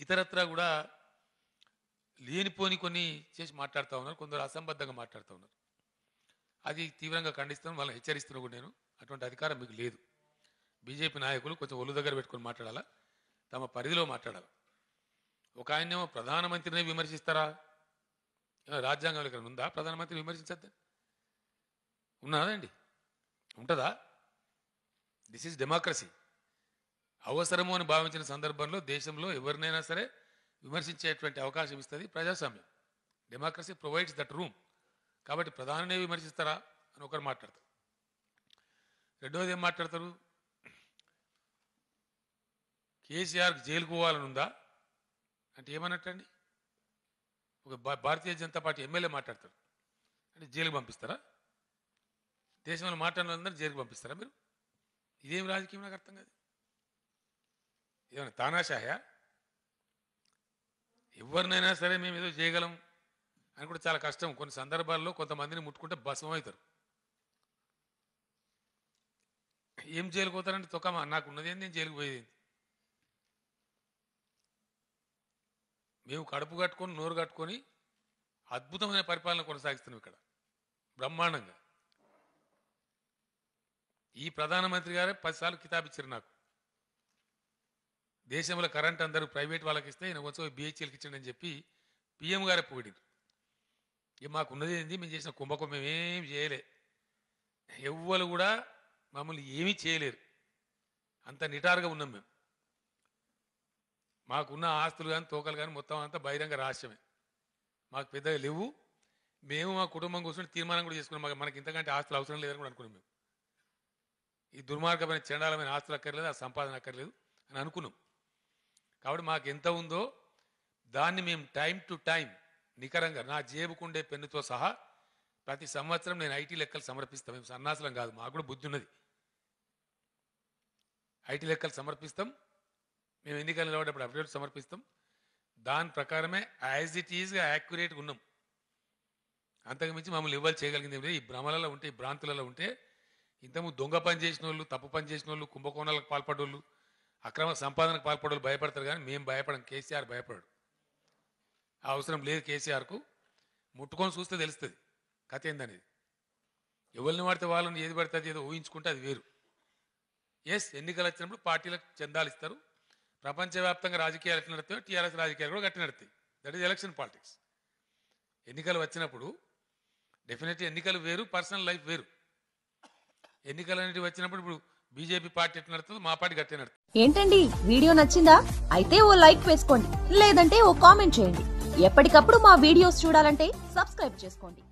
ఇతరత్రా కూడా లేనిపోని కొన్ని చేసి మాట్లాడుతూ ఉన్నారు కొందరు అసంబద్ధంగా మాట్లాడుతూ ఉన్నారు. అది తీవ్రంగా ఖండిస్తాను వాళ్ళని హెచ్చరిస్తున్నా కూడా నేను. అటువంటి అధికారం మీకు లేదు. బీజేపీ నాయకులు కొంచెం ఒళ్ళు దగ్గర పెట్టుకొని మాట్లాడాలా? తమ పరిధిలో మాట్లాడాలి? ఒక ఆయనేమో ప్రధానమంత్రిని విమర్శిస్తారా? రాజ్యాంగం ఇక్కడ ఉందా? ప్రధానమంత్రిని ఉన్నారా అండి? ఉంటుందా? దిస్ ఈజ్ డెమోక్రసీ అవసరము అని భావించిన సందర్భంలో దేశంలో ఎవరినైనా సరే విమర్శించేటువంటి అవకాశం ఇస్తుంది ప్రజాస్వామ్యం. డెమోక్రసీ ప్రొవైడ్స్ దట్ రూమ్ కాబట్టి ప్రధానినే విమర్శిస్తారా అని ఒకరు మాట్లాడతారు. రెండవది ఏం మాట్లాడతారు? కేసీఆర్ జైలుకు పోవాలని ఉందా? అంటే ఏమన్నట్టండి? ఒక భారతీయ జనతా పార్టీ ఎమ్మెల్యే మాట్లాడతారు. అంటే జైలుకు పంపిస్తారా? దేశంలో మాట్లాడిన వాళ్ళందరూ జైలుకు పంపిస్తారా మీరు? ఇదేం రాజకీయం నాకు అర్థం కాదు. ఏమైనా తానాషాయా ఎవరినైనా సరే మేము ఏదో చేయగలం అని కూడా చాలా కష్టం. కొన్ని సందర్భాల్లో కొంతమందిని ముట్టుకుంటే భస్మం అవుతారు. ఏం జైలుకు పోతారంటే తొక్కమా నాకు ఉన్నది ఏంది? నేను జైలుకు పోయేది మేము కడుపు కట్టుకొని నోరు కట్టుకొని అద్భుతమైన పరిపాలన కొనసాగిస్తున్నాం ఇక్కడ. బ్రహ్మాండంగా. ఈ ప్రధానమంత్రి గారే పదిసార్లు కితాబిచ్చారు నాకు. దేశంలో కరెంట్ అందరూ ప్రైవేట్ వాళ్ళకి ఇస్తే ఈయన కొంచెం బిహెచ్ఎల్కి ఇచ్చిండని చెప్పి పిఎం గారే పొగిడారు ఇక మాకు ఉన్నది ఏంది? మేము చేసిన కుంభకం మేమేం చేయలే. ఎవ్వరు కూడా మమ్మల్ని ఏమీ చేయలేరు. అంత నిటారుగా ఉన్నాం మేము. మాకున్న ఆస్తులు కానీ తోకలు కానీ మొత్తం అంతా బహిరంగ రహస్యమే. మాకు పెద్దగా లేవు. మేము మా కుటుంబం కూర్చొని తీర్మానం కూడా చేసుకున్నాం. మనకి ఇంతకంటే ఆస్తులు అవసరం లేదని కూడా అనుకున్నాం మేము. ఈ దుర్మార్గమైన చండాలమైన ఆస్తులు అక్కర్లేదు ఆ సంపాదన అక్కర్లేదు అని అనుకున్నాం. కాబట్టి మాకు ఎంత ఉందో దాన్ని మేము టైం టు టైం నికరంగా నా జేబుకుండే పెన్నుతో సహా ప్రతి సంవత్సరం నేను ఐటీ లెక్కలు సమర్పిస్తాం. మేము సన్నాసలం కాదు మాకు కూడా బుద్ధి ఉన్నది. ఐటీ లెక్కలు సమర్పిస్తాం. మేము ఎన్నికలు నిలబడేటప్పుడు అఫిడవిట్ సమర్పిస్తాం. దాని ప్రకారమే యాజ్ ఇట్ ఈజ్గా యాక్యురేట్గా ఉన్నాం. అంతకుమించి మమ్మల్ని ఇవ్వాలి చేయగలిగింది ఈ భ్రమలలో ఉంటే ఈ భ్రాంతులలో ఉంటే ఇంతము దొంగ పని చేసిన వాళ్ళు తప్పు పని చేసిన వాళ్ళు కుంభకోణాలకు పాల్పడోళ్ళు అక్రమ సంపాదనకు పాల్పడోళ్ళు భయపడతారు కానీ మేము భయపడం కేసీఆర్ భయపడడు. ఆ అవసరం లేదు కేసీఆర్కు. ముట్టుకొని చూస్తే తెలుస్తుంది కథ ఏందనేది. ఎవరిని వాడితే వాళ్ళని ఏది పడితే అది ఏదో ఊహించుకుంటే అది వేరు. ఎస్ ఎన్నికలు వచ్చినప్పుడు పార్టీలకు చందాలు ఇస్తారు. ప్రపంచవ్యాప్తంగా రాజకీయాలు ఎట్లా నడుతాయో టీఆర్ఎస్ రాజకీయాలు కూడా గట్టి నడుతాయి. దట్ ఈస్ ఎలక్షన్ పాలిటిక్స్ ఎన్నికలు వచ్చినప్పుడు డెఫినెట్లీ ఎన్నికలు వేరు పర్సనల్ లైఫ్ వేరు. ఎన్నికలు అనేవి వచ్చినప్పుడు ఇప్పుడు బీజేపీ పార్టీ ఎట్లా నడుతుంది మా పార్టీ గట్టే నడుతుంది ఏంటండి? వీడియో నచ్చిందా? అయితే ఓ లైక్ వేసుకోండి. లేదంటే ఓ కామెంట్ చేయండి. ఎప్పటికప్పుడు మా వీడియోస్ చూడాలంటే సబ్స్క్రైబ్ చేసుకోండి.